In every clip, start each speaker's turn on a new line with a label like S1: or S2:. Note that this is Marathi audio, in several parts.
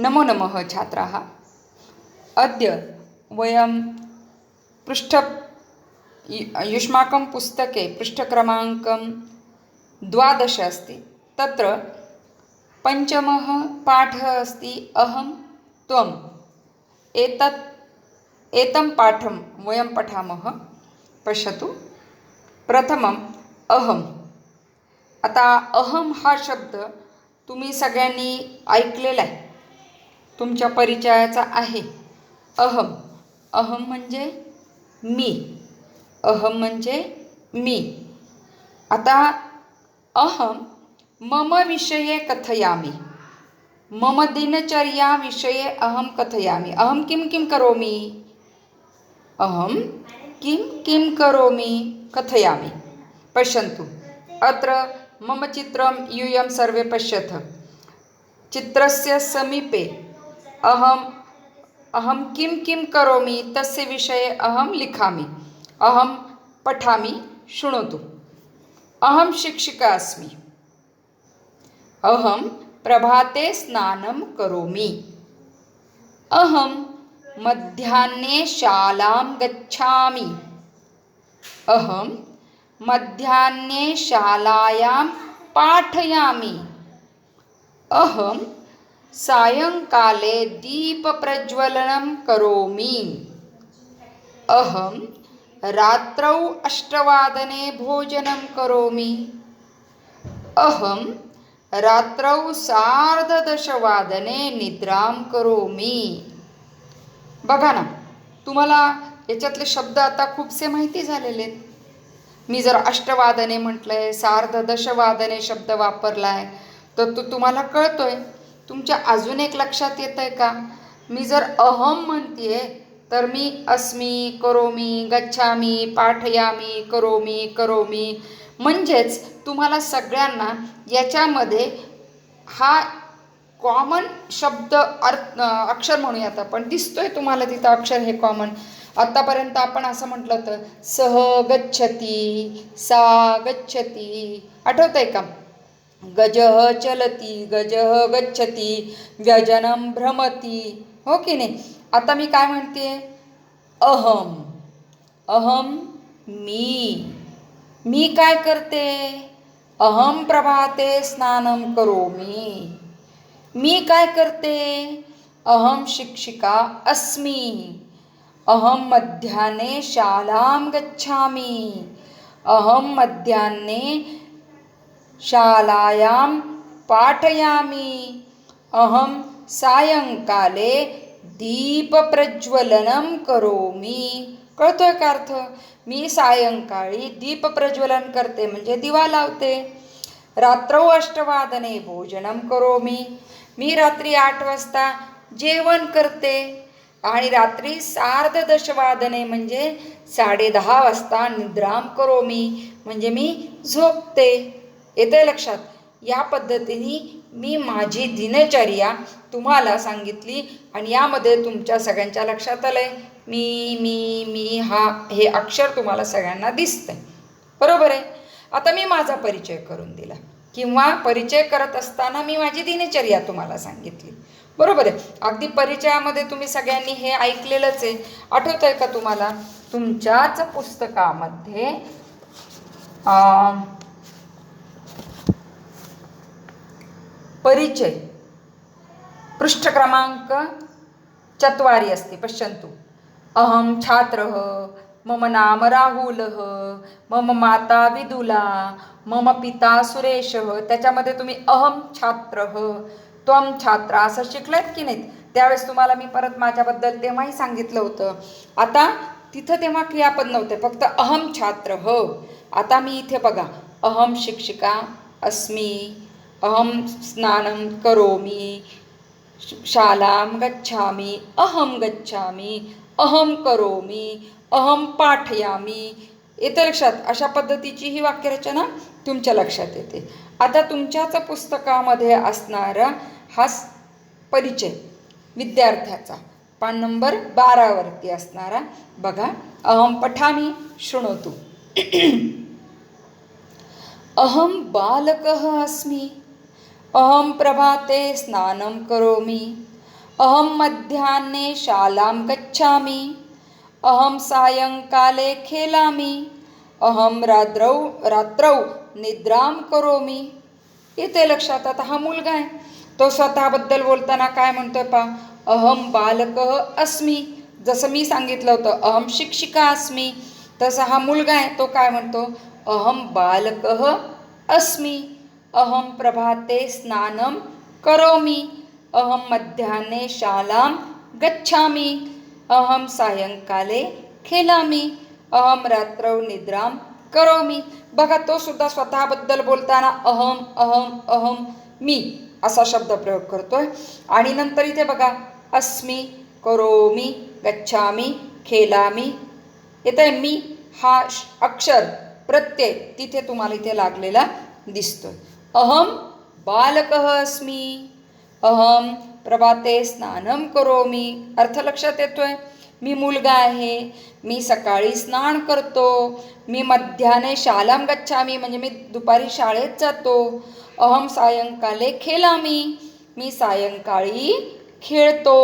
S1: नमो नमः छात्राः। अद्य वयं पृष्ठ यु- युष्माकं पुस्तके पृष्ठक्रमाङ्कं द्वादश अस्ति। तत्र पञ्चमः पाठः अस्ति अहं त्वम्। एतत् एतं पाठं वयं पठामः। पश्यतु। प्रथमम् अहम्। आता अहम हा शब्द तुम्ही सगळ्यांनी ऐकलेला आहे। तुमच्या परिचयाचा आहे. अहम. अहम म्हणजे मी. अहम म्हणजे मी. आता अहम मम विषये कथयामि. मम दिनचर्या विषये अहं कथयामि. अहं किं किं करोमि? अहं किं किं करोमि? कथयामि. पश्यन्तु. अत्र मम चित्रं यूयं सर्वे पश्यथ. चित्रस्य समीपे अहम् अहं किं किं करोमि तस्य विषये अहं लिखामि। अहं पठामि शृणोतु। अहं शिक्षिका अस्मि। अहं प्रभाते स्नानं करोमि। अहं मध्याह्ने शालां गच्छामि। अहं मध्याह्ने शालायां पाठयामि। अहं सायङ्काले दीपप्रज्वलनं करोमि। अहं रात्रौ अष्टवादने भोजनं करोमि। अहं रात्रौ सार्धदशवादने निद्रां करोमि। बघा ना तुम्हाला याच्यातले शब्द आता खूपसे माहिती झालेले आहेत. मी जर अष्टवादने म्हटलं आहे सार्धदशवादने शब्द वापरला आहे तर तो तुम्हाला कळतोय. तुमच्या अजून एक लक्षात येतं आहे का? मी जर अहम म्हणते तर मी अस्मी करोमी गच्छामी पाठयामी करोमी करोमी. म्हणजेच तुम्हाला सगळ्यांना याच्यामध्ये हा कॉमन शब्द अर्थ अक्षर म्हणूयात आपण. दिसतोय तुम्हाला तिथं अक्षर हे कॉमन आत्तापर्यंत आपण असं म्हटलं होतं सह गच्छती सा गच्छती. आठवतं आहे का? गजः चलती, गजः गच्छती, व्यजनं भ्रमती. हो की नाही? आता मी काय म्हणते? अहम. अहम मी. मी काय करते? अहम प्रभाते स्नानं करोमि. मी काय करते? अहम शिक्षिका अस्मि. अहम मध्याह्ने शालां गच्छामि. अहम मध्याह्ने शालायां पाठयामि। अहं सायंकाले दीपप्रज्वलनं करोमि। कळतोय का अर्थ? मी सायंकाळी दीपप्रज्वलन करते म्हणजे दिवा लावते. रात्रौ अष्टवादने भोजनं करोमि। मी रात्री आठ वाजता जेवण करते आणि रात्री सार्धदशवादने म्हणजे साडेदहा वाजता निद्राम करोमी म्हणजे मी झोपते. येते लक्षात. या पद्धतीने मी माझी दिनचर्या तुम्हाला सांगितली आणि यामध्ये तुमच्या सगळ्यांच्या लक्षात आलं आहे मी मी मी हा हे अक्षर तुम्हाला सगळ्यांना दिसतंय. बरोबर आहे? आता मी माझा परिचय करून दिला. किंवा परिचय करत असताना मी माझी दिनचर्या तुम्हाला सांगितली. बरोबर आहे? अगदी परिचयामध्ये तुम्ही सगळ्यांनी हे ऐकलेलंच आहे. आठवत आहे का तुम्हाला? तुमच्याच पुस्तकामध्ये परिचय. परिचय पृष्ठक्रमाङ्क चत्वारि अस्ति पश्यन्तु. अहं छात्रः मम नाम राहुलः मम माता विदुला मम पिता सुरेशः त्याच्यामध्ये तुम्ही अहम छात्रः. त्वम छात्रा असं शिकलेत की नाहीत? त्यावेळेस तुम्हाला मी परत माझ्याबद्दल तेव्हाही सांगितलं होतं. आता तिथं तेव्हा क्रियापद नव्हते फक्त अहम छात्र. हो आता मी इथे बघा अहम शिक्षिका अस्मी अहं स्नानं करोमि श- शालां गच्छामि अहं गच्छामि अहं करोमि अहं पाठयामि. येतं लक्षात अशा पद्धतीची ही वाक्यरचना तुमच्या लक्षात येते. आता तुमच्याच पुस्तकामध्ये असणारा हा परिचय विद्यार्थ्याचा. पान नंबर बारावरती असणारा. बघा अहम पठामी शृणोतु. अहं बालकः अस्मि. अहं प्रभाते स्नानं करोमि। अहम मध्याह्ने शालां गच्छामि। अहम सायंकाले खेलामी। अहम रात्रौ रात्रौ निद्राम करोमी। येते लक्षात आता हा मुलगा आहे. तो स्वतःबद्दल बोलताना काय म्हणतोय पा अहम बालक अस्मी। जसं मी सांगितलं होतं अहम शिक्षिका अस्मी. तसा हा मुलगा आहे तो काय म्हणतो? अहम बालक अस्मी। अहम प्रभाते स्नानं करोमी। अहम मध्याह्ने शालां गच्छामि। अहम सायंकाले खेलामी। अहम रात्रौ निद्राम करोमी। बघा तो सुद्धा स्वतःबद्दल बोलताना अहम अहम अहम मी असा शब्द प्रयोग करतोय. आणि नंतर इथे बघा अस्मी करोमी गच्छामी खेलामी. आहे मी हा अक्षर प्रत्यय तिथे तुम्हाला इथे लागलेला दिसतोय. अहम बालक अस्मि। अहम प्रभाते स्नानम करोमी। अर्थ लक्षात येतोय? मी मुलगा आहे मी सकाळी स्नान करतो मी मध्याने शालाम गच्छामी म्हणजे मी दुपारी शाळेत जातो। अहम सायंकाले खेलामी मी सायंकाळी खेळतो।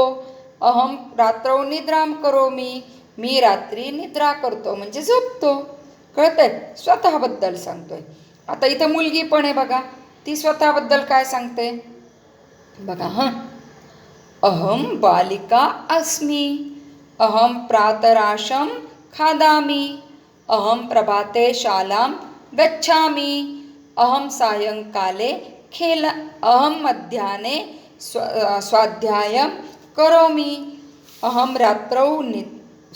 S1: अहम रात्रौ निद्राम करोमी मी रात्री निद्रा करतो म्हणजे झोपतो। कळतंय? स्वतःबद्दल सांगतोय। आता इथं मुलगी पण आहे बघा. ती स्वतःबद्दल काय सांगते? बघा हां. अहम बालिका अस्मि अहम प्रातराशं खादामि अहम प्रभाते शालां गच्छामि अहम सायंकाले खेल अहम मध्याह्ने स्व स्वाध्यायं करोमि अहम रात्रौ नि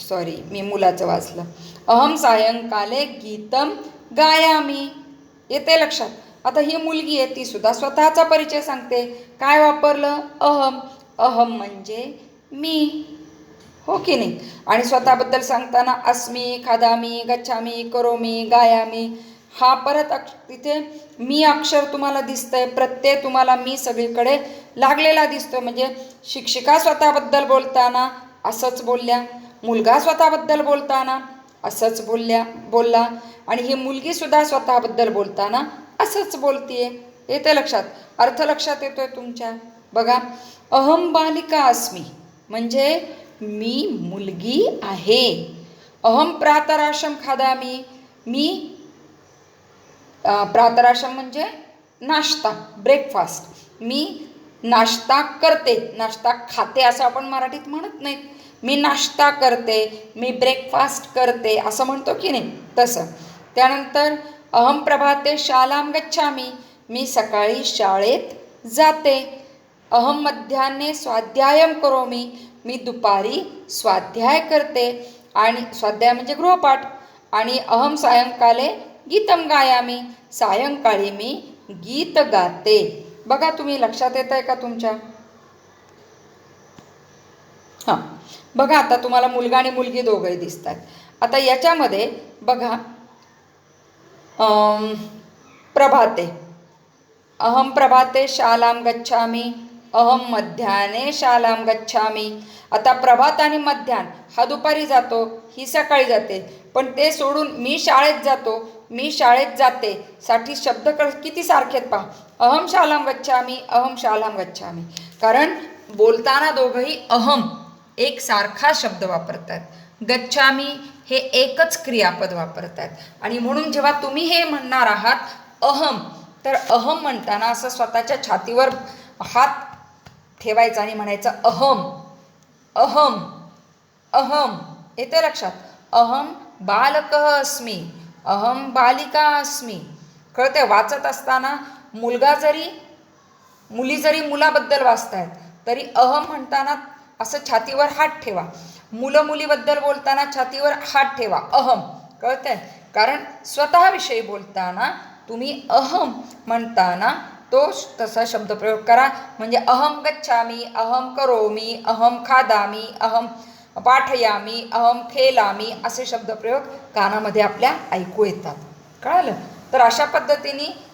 S1: सॉरी मी मुलाचं वाचलं. अहम सायंकाले गीतं गायामी येते लक्षात. आता ही मुलगी आहे ती सुद्धा स्वतःचा परिचय सांगते. काय वापरलं? अहम. अहम म्हणजे मी. हो की नाही? आणि स्वतःबद्दल सांगताना अस्मी खादामी गच्छामी करोमी गायामी हा परत अक्ष तिथे मी अक्षर तुम्हाला दिसतंय प्रत्यय तुम्हाला मी सगळीकडे लागलेला दिसतोय. म्हणजे शिक्षिका स्वतःबद्दल बोलताना असंच बोलल्या मुलगा स्वतःबद्दल बोलताना असंच बोलल्या बोलला आणि ही मुलगीसुद्धा स्वतःबद्दल बोलताना असंच बोलतीये. येते लक्षात? अर्थ लक्षात येतोय तुमच्या? बघा अहम बालिका अस्मी. म्हणजे मी मुलगी आहे. अहम प्रातराशम खादामी. मी प्रातराशम म्हणजे नाश्ता ब्रेकफास्ट मी नाश्ता करते. नाश्ता खाते असं आपण मराठीत म्हणत नाहीत. मी नाश्ता करते मी ब्रेकफास्ट करते असं म्हणतो की नाही? तसं. त्यानंतर अहम प्रभाते शालाम गच्छामी मी सकाळी शाळेत जाते. अहम मध्यान्हे स्वाध्यायम करोमी मी दुपारी स्वाध्याय करते. आणि स्वाध्याय म्हणजे गृहपाठ. आणि अहम सायंकाले गीतम गायामी सायंकाळी मी गीत गाते. बघा तुम्ही लक्षात येत आहे का तुमच्या? हां. बघा आता तुम्हाला मुलगा आणि मुलगी दोघंही दिसतात आता याच्यामध्ये बघा प्रभाते। अहम प्रभाते शालां गच्छामी अहम मध्याने शालां गच्छामी। आता प्रभात आणि मध्यान हा दुपारी जातो ही सकाळी जाते। पण ते सोडून मी शाळेत जातो मी शाळेत जाते साठी शब्द किती सारखेत पहा। अहम शालां गच्छामी अहम शालां गच्छामी। कारण बोलताना दोघंही अहम एक सारखा शब्द वापरतात। गच्छामी हे एकच क्रियापद वापरतात आणि म्हणून जेव्हा तुम्ही हे म्हणणार आहात अहम तर अहम म्हणताना असं स्वतःच्या छातीवर हात ठेवायचा आणि म्हणायचं अहम अहम अहम. येते लक्षात? अहम बालक अस्मी अहम बालिका अस्मी. कळते वाचत असताना मुलगा जरी मुली जरी मुलाबद्दल वाचतायत तरी अहम म्हणताना असं छातीवर हात ठेवा. मुलं मुलीबद्दल बोलताना छातीवर हात ठेवा अहम. कळतंय? कारण स्वतःविषयी बोलताना तुम्ही अहम म्हणताना तो तसा शब्दप्रयोग करा. म्हणजे अहम गच्छामी अहम करोमी अहम खादामी अहम पाठयामी अहम खेलामी असे शब्दप्रयोग कानामध्ये आपल्या ऐकू येतात. कळालं? तर अशा पद्धतीने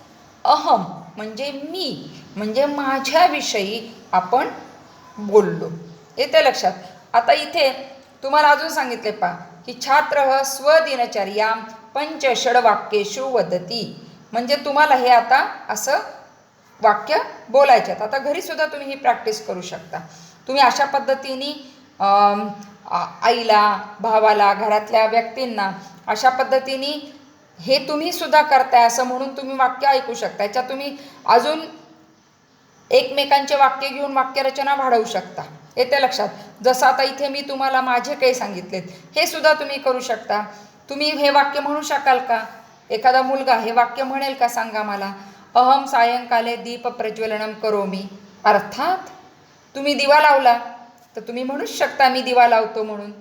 S1: अहम म्हणजे मी म्हणजे माझ्याविषयी आपण बोललो. येते लक्षात? आता इथे तुम्हाला अजून सांगितले पा की छात्र स्वदिनचर्या पंच षडवाक्येषु वदती. म्हणजे तुम्हाला हे आता असं वाक्य बोलायच्यात आता घरीसुद्धा तुम्ही ही प्रॅक्टिस करू शकता. तुम्ही अशा पद्धतीने आईला भावाला घरातल्या व्यक्तींना अशा पद्धतीने हे तुम्ही सुद्धा करताय असं म्हणून तुम्ही वाक्य ऐकू शकता. याच्यात तुम्ही अजून एकमेकांचे वाक्य घेऊन वाक्यरचना वाढवू शकता. येते लक्षात. जसं आता इथे मी तुम्हाला माझे काही सांगितलेत हे सुद्धा तुम्ही करू शकता. तुम्ही हे वाक्य म्हणू शकाल का? एखादा मुलगा हे वाक्य म्हणेल का सांगा मला? अहम सायंकाले दीप प्रज्वलनम करोमी. अर्थात तुम्ही दिवा लावला तर तुम्ही म्हणूच शकता मी दिवा लावतो म्हणून.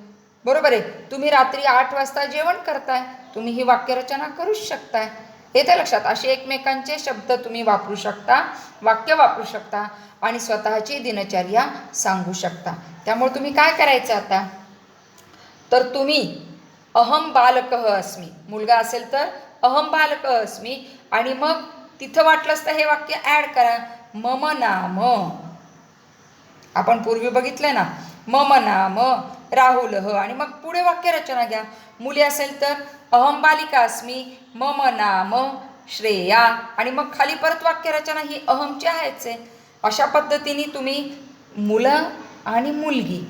S1: बरोबर आहे? तुम्ही रात्री आठ वाजता जेवण करताय तुम्ही ही वाक्यरचना करूच शकताय. येते लक्षात. असे एकमेकांचे शब्द तुम्ही वापरू शकता वाक्य वापरू शकता आणि स्वतःची दिनचर्या सांगू शकता. त्यामुळे तुम्ही काय करायचं आता? तर तुम्ही अहम बालकः अस्मी. मुलगा असेल तर अहम बालकः अस्मी आणि मग तिथं वाटलंच तर हे वाक्य ॲड करा. मम नाम. आपण पूर्वी बघितलं ना? मम नाम. राहुल ह. आणि मग पुढे वाक्यरचना घ्या. मुली असेल तर अहम बालिका अस्मी मम नाम श्रेया. आणि मग खाली परत वाक्यरचना ही अहमची आहेच आहे. अशा पद्धतीने तुम्ही मुलं आणि मुलगी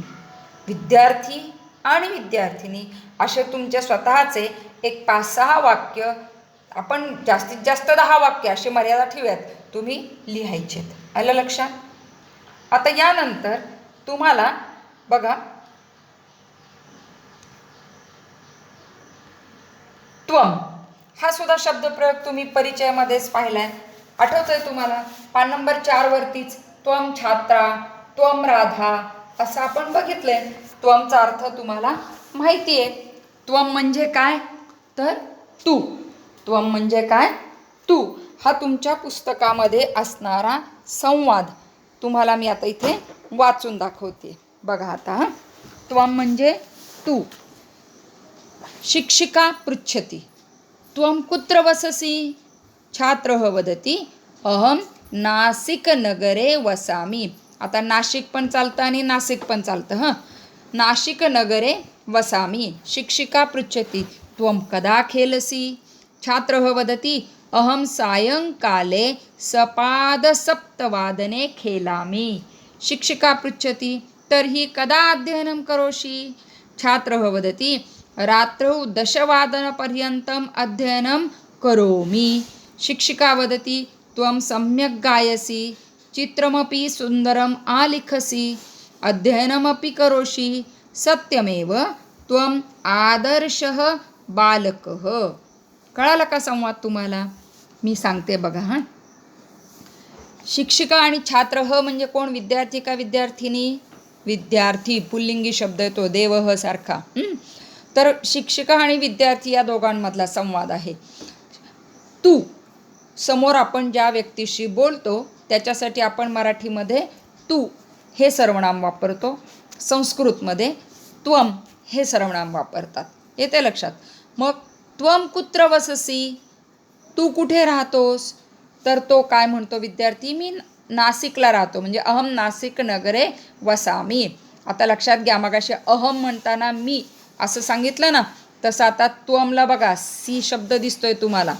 S1: विद्यार्थी आणि विद्यार्थिनी असे तुमचे स्वतःचे एक पाच सहा वाक्य आपण जास्तीत जास्त दहा वाक्य अशी मर्यादा ठेवूयात तुम्ही लिहायचेत. आलं लक्षात? आता यानंतर तुम्हाला बघा त्वम हा सुद्धा शब्दप्रयोग तुम्ही परिचयामध्येच पाहिलाय. आठवतोय तुम्हाला? पान नंबर चार वरतीच त्वम छात्रा त्वम राधा असं आपण बघितलंय. त्वमचा अर्थ तुम्हाला माहिती आहे. त्वम म्हणजे काय? तर तू. त्वम म्हणजे काय? तू. हा तुमच्या पुस्तकामध्ये असणारा संवाद. तुम्हाला मी आता इथे वाचून दाखवते. बघा आता त्वम म्हणजे तू. शिक्षिका पृच्छति। त्वं कुत्र वससि? छात्रः वदति अहं नासिकनगरे वसामि। आता नाशिक पण चालतं आणि नाशिक पण चालतं हं? नाशिकनगरे वसामि। शिक्षिका पृच्छति त्वं कदा खेलसि? छात्रः वदति अहं सायङ्काले सपादसप्तवादने खेलामि। शिक्षिका पृच्छति तर्हि कदा अध्ययनं करोषि? छात्रः वदति रात्रौ दशवादनपर्यन्तम् अध्ययनं करोमि। शिक्षिका वदति त्वं सम्यक् गायसि चित्रमपि सुन्दरम् आलिखसि अध्ययनमपि करोषि। सत्यमेव त्वम् आदर्शः बालकः। कळालं का संवाद तुम्हाला? मी सांगते बघा हां. शिक्षिका आणि छात्र ह म्हणजे कोण? विद्यार्थी का विद्यार्थिनी? विद्यार्थी पुल्लिंगी शब्द येतो देव सारखा. हं? तर शिक्षिका आणि विद्यार्थी या दोघांमधला संवाद आहे. तू समोर आपण ज्या व्यक्तीशी बोलतो त्याच्यासाठी आपण मराठीमध्ये तू हे सर्वनाम वापरतो. संस्कृतमध्ये त्वम हे सर्वनाम वापरतात. येते लक्षात? मग त्वम कुत्र वससी? तू कुठे राहतोस? तर तो काय म्हणतो विद्यार्थी? मी नाशिकला राहतो. म्हणजे अहम नाशिक नगरे वसामी. आता लक्षात घ्या मग अहम म्हणताना मी असं सांगितलं ना तसं आता त्वमला बघा सी शब्द दिसतोय तुम्हाला.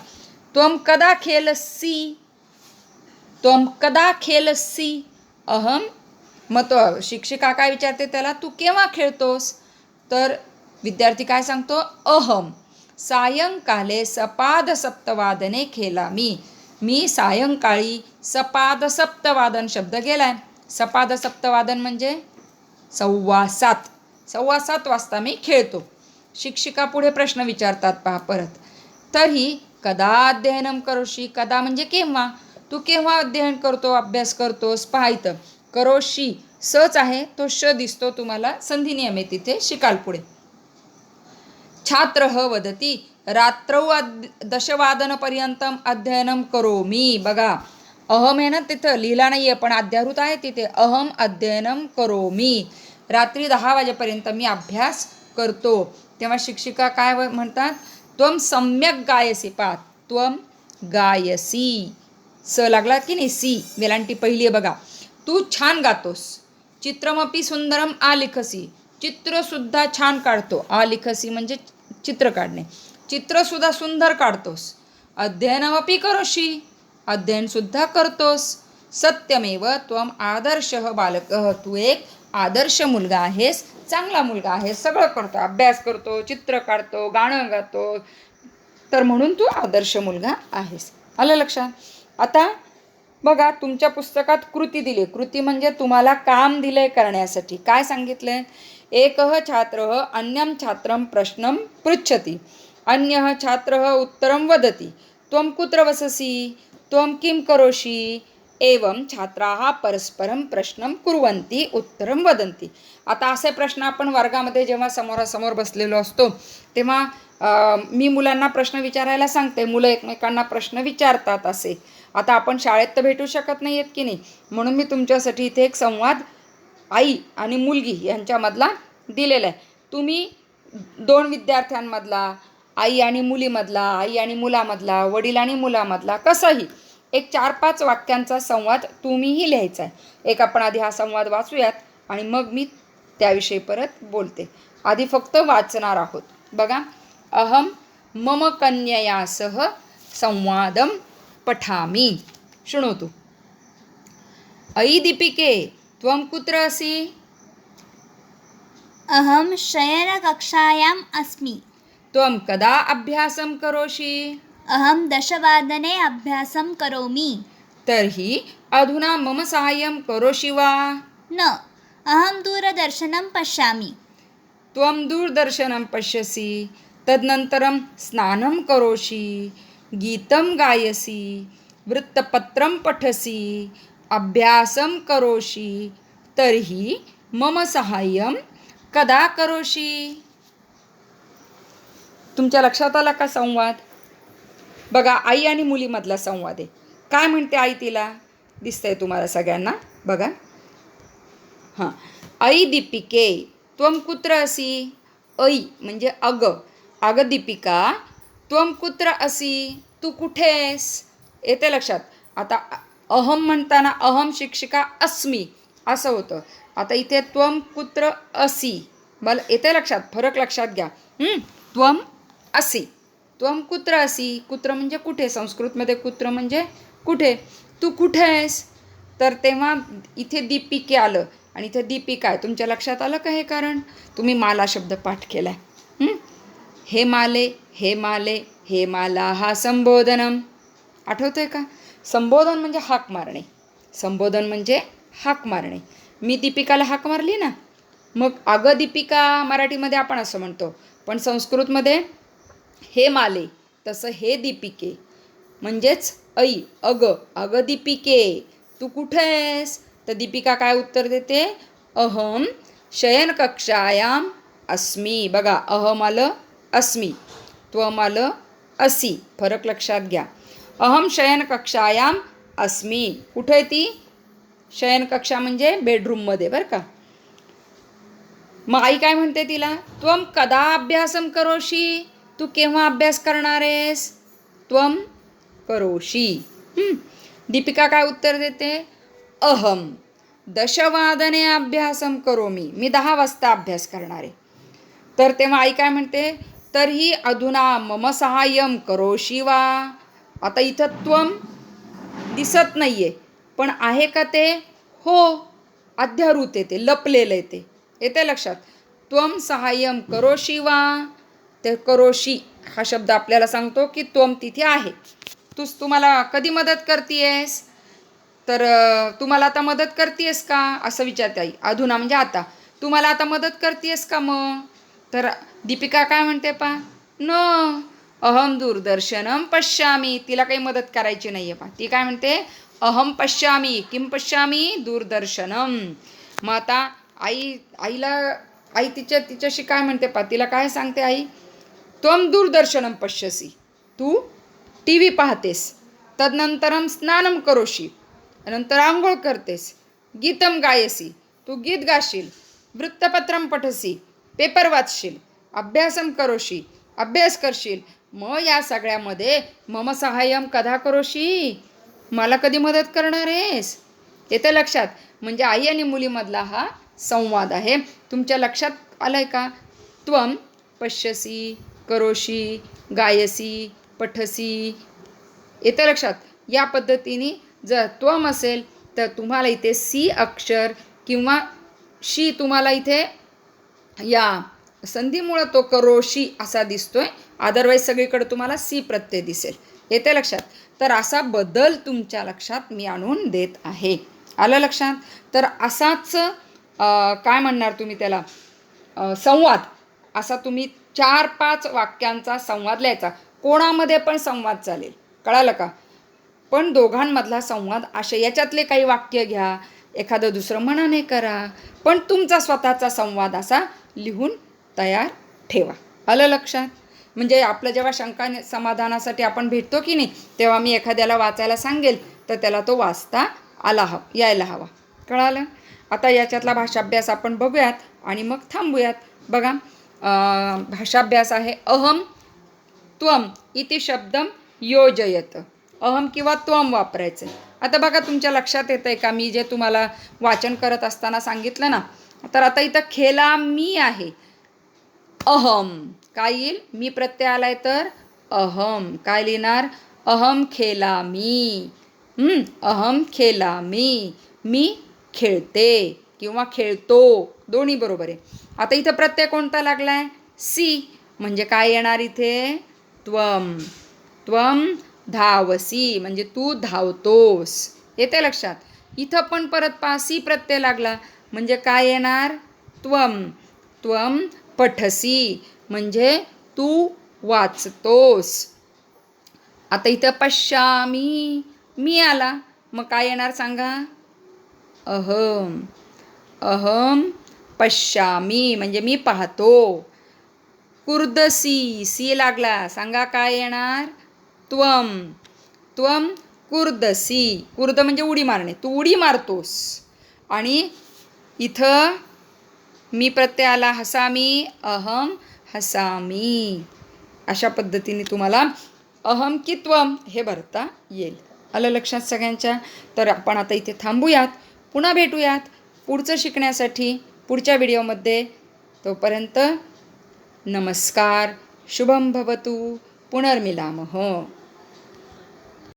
S1: त्वम कदा खेल सी? त्वम कदा खेल सी? अहम मग तो शिक्षिका काय विचारते त्याला तू केव्हा खेळतोस? तर विद्यार्थी काय सांगतो अहम सायंकाले सपाद सप्तवादने खेळा मी. मी सायंकाळी सपाद सप्तवादन शब्द गेलाय सपाद सप्तवादन म्हणजे सव्वा सात. सव्वा सात वाजता मी खेळतो. शिक्षिका पुढे प्रश्न विचारतात पहा परत. तरी कदा अध्ययन करोशी? कदा म्हणजे केव्हा? तू केव्हा अध्ययन करतो अभ्यास करतोस? पहा करोशी सच आहे तो श दिसतो तुम्हाला संधी नियम आहे तिथे शिकाल पुढे. छात्र वदती रात्रौ दशवादनपर्यंत दशवादनपर्यंतम अध्ययनं करोमी. बघा अहम आहे ना तिथं लिहिला नाही आहे पण अध्याहृत आहे तिथे अहम अध्ययनं करोमी. रात्री दहा वाजेपर्यंत मी अभ्यास करतो. तेव्हा शिक्षिका काय म्हणतात? त्वम सम्यक गायसी पा त्वम गायसी. स लागला की नाही? सी. वेलांटी पहिली आहे बघा. तू छान गातोस. चित्रमपी सुंदरम आलिखसी चित्रसुद्धा छान काढतो. आलिखसी म्हणजे चित्र काढणे. चित्रसुद्धा सुंदर काढतोस. अध्ययनमपी करोशी अध्ययनसुद्धा करतोस. सत्यमेव त्वम आदर्श बालक. तू एक आदर्श मुलगा आहेस चांगला मुलगा आहेस सगळं करतो अभ्यास करतो चित्र काढतो गाणं गातो. तर म्हणून तू आदर्श मुलगा आहेस. आलं लक्षात? आता बघा तुमच्या पुस्तकात कृती दिली. कृती म्हणजे तुम्हाला काम दिलंय करण्यासाठी. काय सांगितलंय? एकः छात्र अन्यम छात्रं प्रश्नं पृच्छति. अन्यः छात्रः उत्तरं वदति. त्वं कुत्र वससि? त्वं किं करोषि? एवं छात्राः परस्परं प्रश्नं कुर्वन्ति उत्तरं वदन्ति. आता असे प्रश्न आपण वर्गामध्ये जेव्हा समोरासमोर बसलेलो असतो तेव्हा मी मुलांना प्रश्न विचारायला सांगते. मुलं एकमेकांना प्रश्न विचारतात असे. आता आपण शाळेत तर भेटू शकत नाही आहेत की नाही? म्हणून मी तुमच्यासाठी इथे एक संवाद आई आणि मुलगी यांच्यामधला दिलेला आहे. तुम्ही दोन विद्यार्थ्यांमधला आई आणि मुलीमधला आई आणि मुलामधला वडील आणि मुलामधला कसंही एक चार पाच वाक्यांचा संवाद तुम्हीही लिहायचा आहे. एक आपण आधी हा संवाद वाचूयात आणि मग मी त्याविषयी परत बोलते. आधी फक्त वाचणार आहोत. बघा अहम मम कन्यया सह संवादम पठामि. शृणोतु अयि दीपिके त्वं कुत्र असि?
S2: अहं शयनकक्षायाम् अस्मि।
S1: त्वं कदा अभ्यासं करोषि?
S2: अहं दशवादने अभ्यासं करोमि।
S1: तर्हि अधुना मम साहाय्यं करोषि वा
S2: न अहं दूरदर्शनं पश्यामि।
S1: त्वं दूरदर्शनं पश्यसि तदनन्तरं स्नानं करोषि गीतं गायसि वृत्तपत्रं पठसि अभ्यासं करोषि तर्हि मम साहाय्यं कदा करोषि? तुमच्या लक्षात आला का संवाद? बघा आई आणि मुलीमधला संवाद आहे. काय म्हणते आई तिला? दिसतंय तुम्हाला सगळ्यांना? बघा. हां. ऐ दीपिके त्वं कुत्र असि? ऐ म्हणजे अग. अग दीपिका त्वं कुत्र असि? तू कुठेस येते लक्षात. आता अहम म्हणताना अहम शिक्षिका अस्मी असं होतं. आता इथे त्वं कुत्र असि. मला येते लक्षात फरक लक्षात घ्या. त्वम त्वं असि. त्वम कुत्र असि कुत्र म्हणजे कुठे? संस्कृतमध्ये कुत्र म्हणजे कुठे? तू कुठे आहेस? तर तेव्हा इथे दीपिके आलं. आणि इथे दीपिका आहे तुमच्या लक्षात आलं का हे कारण? तुम्ही माला शब्द पाठ केला आहे हे माले हे माले हे माला हा संबोधनम. आठवतं आहे का? संबोधन म्हणजे हाक मारणे. संबोधन म्हणजे हाक मारणे. मी दीपिकाला हाक मारली ना? मग अगं दीपिका मराठीमध्ये आपण असं म्हणतो. पण संस्कृतमध्ये हे माले तसं हे दीपिके. म्हणजेच ऐ अग अग दीपिके तू कुठे आहेस? तर दीपिका काय उत्तर देते? अहम शयनकक्षायाम अस्मी. बघा अहम आलं अस्मी. त्वम आलं असि. फरक लक्षात घ्या. अहम शयनकक्षायाम अस्मी. कुठे आहे ती? शयनकक्षा म्हणजे बेडरूममध्ये बरं का? मग आई काय म्हणते तिला? त्वम कदा अभ्यासम करोशी तू केव्हा अभ्यास करणार आहेस? त्वम करोशी दीपिका काय उत्तर देते? अहम. दशवादने अभ्यासम करो मी दहा वाजता अभ्यास करणार आहे. तर तेव्हा आई काय म्हणते? तरीही अधुना मम सहाय्यम करोशी वा. आता इथं त्वम दिसत नाही आहे पण आहे का ते? हो. अध्यारूत येते लपलेलं येते. येते लक्षात. त्वम सहाय्यम करोशी वा. तर करोशी हा शब्द आपल्याला सांगतो की त्वम तिथे आहे. तूच तुम्हाला कधी मदत करतीयस? तर तुम्हाला आता मदत करतेस का? असं विचारते आई. अधुना म्हणजे आता. तुम्हाला आता मदत करतेस का मग तर दीपिका काय म्हणते पा? न. अहम दूरदर्शनम पश्यामी. तिला काही मदत करायची नाही आहे पा. ती काय म्हणते? अहम पश्यामी. किम पश्यामी? दूरदर्शनम मग आता आई आईला आई तिच्या तिच्याशी काय म्हणते पा? तिला काय सांगते आई? त्वम दूरदर्शनम पश्यसी। तू टी व्ही पाहतेस। तदनंतरम स्नानम करोशी नंतर आंघोळ करतेस। गीतम गायसी। तू गीत गाशील। वृत्तपत्रम पठसी। पेपर वाचशील। अभ्यासम करोशी अभ्यास करशील। मग या सगळ्यामध्ये मम सहाय्यम कधा करोशी मला कधी मदत करणार आहेस येतं लक्षात. म्हणजे आई आणि मुलीमधला हा संवाद आहे. तुमच्या लक्षात आलं आहे का? त्वम पश्यसी। करोशी गायसी पठसी येतं लक्षात या पद्धतीने जर त्वम असेल तर तुम्हाला इथे सी अक्षर किंवा शी तुम्हाला इथे या संधीमुळं तो करोशी असा दिसतोय. अदरवाईज सगळीकडे तुम्हाला सी प्रत्यय दिसेल. येते लक्षात? तर असा बदल तुमच्या लक्षात मी आणून देत आहे. आलं लक्षात? तर असाच काय म्हणणार तुम्ही त्याला? संवाद. असा तुम्ही चार पाच वाक्यांचा संवाद लिहायचा. कोणामध्ये पण संवाद चालेल. कळालं का? पण दोघांमधला संवाद असे याच्यातले काही वाक्य घ्या एखादं दुसरं मनाने करा पण तुमचा स्वतःचा संवाद असा लिहून तयार ठेवा. आलं लक्षात? म्हणजे आपलं जेव्हा शंका समाधानासाठी आपण भेटतो की नाही तेव्हा मी एखाद्याला वाचायला सांगेल तर त्याला तो वाचता आला हव यायला हवा. कळालं? आता याच्यातला भाषाभ्यास आपण बघूयात आणि मग थांबूयात. बघा भाषाभ्यास आहे. अहम त्वम इति शब्द योजयत. अहम किंवा त्वम वापरायचं. आता बघा तुमच्या लक्षात येतं आहे का? मी जे तुम्हाला वाचन करत असताना सांगितलं ना तर आता इथं खेला मी आहे. अहम काय येईल? मी प्रत्यय आलाय तर अहम काय लिहिणार? अहम खेला मी. अहम खेला मी. मी खेळते. किंवा खेळतो. दोन्ही बरोबर आहे. आता इथं प्रत्यय कोणता लागलाय? सी. म्हणजे काय येणार इथे? त्वम. त्वम धावसी. म्हणजे तू धावतोस. येते लक्षात? इथं पण परत पा सी प्रत्यय लागला. म्हणजे काय येणार? त्वम. त्वम पठसी. म्हणजे तू वाचतोस. आता इथं पश्यामी. मी आला. मग काय येणार सांगा? अहम. अहम पश्यामी म्हणजे मी पाहतो. कुर्दसी सी लागला. सांगा काय येणार? त्वम त्वम कुर्दसी. कुर्द म्हणजे उडी मारणे. तू उडी मारतोस. आणि इथं मी प्रत्यय आला हसामी अहम हसामी. अशा पद्धतीने तुम्हाला अहम की त्वम हे भरता येईल. आलं लक्षात सगळ्यांच्या? तर आपण आता इथे थांबूयात. पुन्हा भेटूयात. पुढचं शिकण्यासाठी पुढच्या व्हिडिओमध्ये. तोपर्यंत नमस्कार शुभम भवतु पुनर्मिलामः.